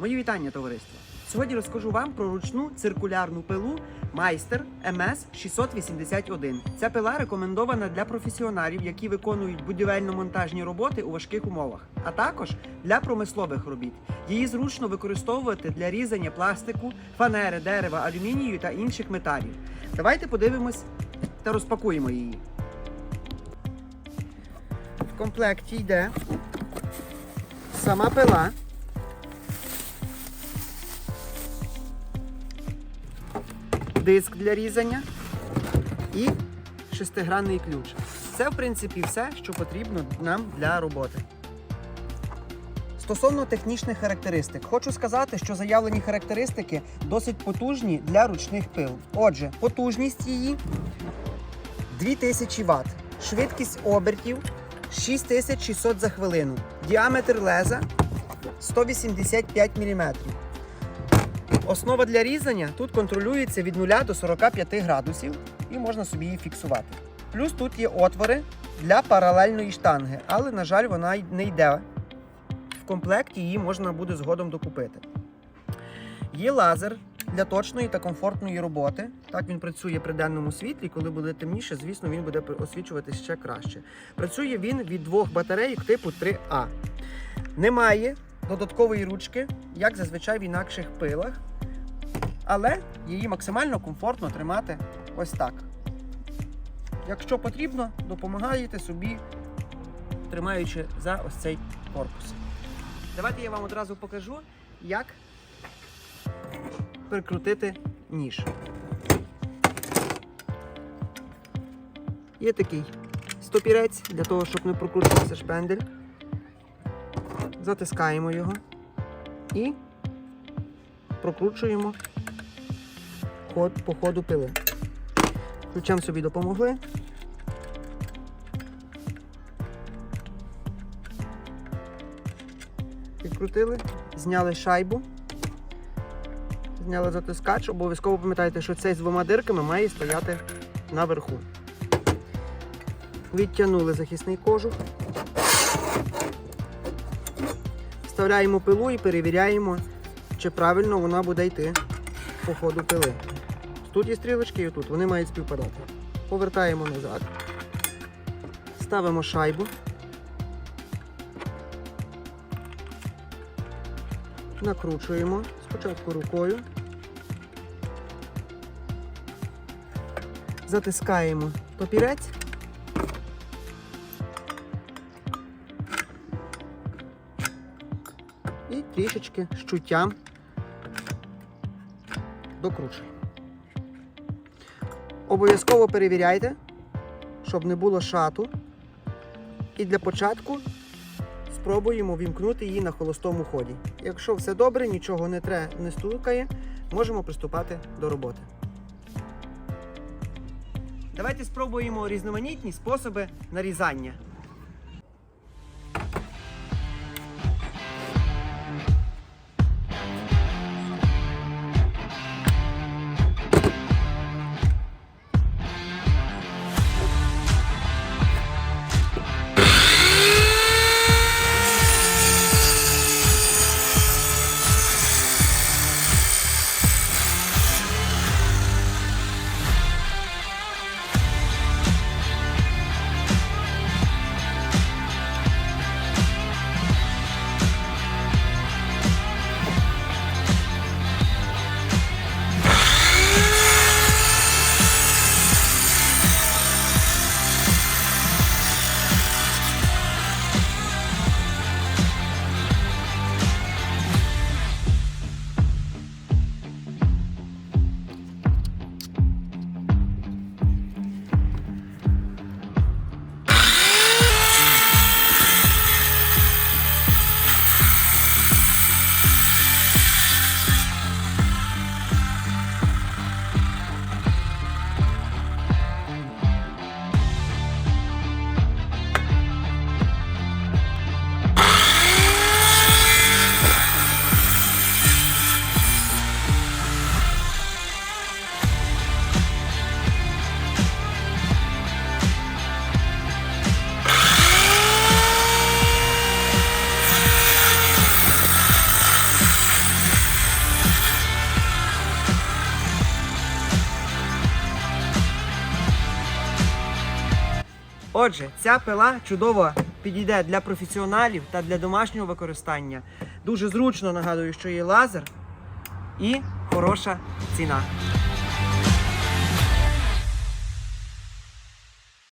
Мої вітання, товариство! Сьогодні розкажу вам про ручну циркулярну пилу Майстер МС 681. Ця пила рекомендована для професіоналів, які виконують будівельно-монтажні роботи у важких умовах, а також для промислових робіт. Її зручно використовувати для різання пластику, фанери, дерева, алюмінію та інших металів. Давайте подивимось та розпакуємо її. В комплекті йде сама пила. Диск для різання і шестигранний ключ. Це, в принципі, все, що потрібно нам для роботи. Стосовно технічних характеристик, хочу сказати, що заявлені характеристики досить потужні для ручних пил. Отже, потужність її 2000 Вт, швидкість обертів 6600 за хвилину, діаметр леза 185 мм. Основа для різання тут контролюється від 0 до 45 градусів і можна собі її фіксувати. Плюс тут є отвори для паралельної штанги, але, на жаль, вона не йде. В комплекті її можна буде згодом докупити. Є лазер для точної та комфортної роботи. Так він працює при денному світлі. Коли буде темніше, звісно, він буде освічувати ще краще. Працює він від двох батарейок типу 3А. Немає додаткової ручки, як зазвичай в інакших пилах але її максимально комфортно тримати ось так. Якщо потрібно, допомагаєте собі, тримаючи за ось цей корпус. Давайте я вам одразу покажу, як прикрутити ніж. Є такий стопірець для того, щоб не прокручувався шпендель. Затискаємо його і прокручуємо ход, по ходу пили. Ключем собі допомогли. Підкрутили, зняли шайбу, зняли затискач. Обов'язково пам'ятайте, що цей з двома дирками має стояти наверху. Відтягнули захисний кожух. Вставляємо пилу і перевіряємо, чи правильно вона буде йти по ходу пили. Тут є стрілочки і тут, вони мають співпадати. Повертаємо назад, ставимо шайбу, накручуємо спочатку рукою, затискаємо папірець. І трішечки з чуттям докручуємо. Обов'язково перевіряйте, щоб не було шату. І для початку спробуємо вімкнути її на холостому ході. Якщо все добре, нічого не тре, не стукає, можемо приступати до роботи. Давайте спробуємо різноманітні способи нарізання. Отже, ця пила чудово підійде для професіоналів та для домашнього використання. Дуже зручно нагадую, що є лазер і хороша ціна.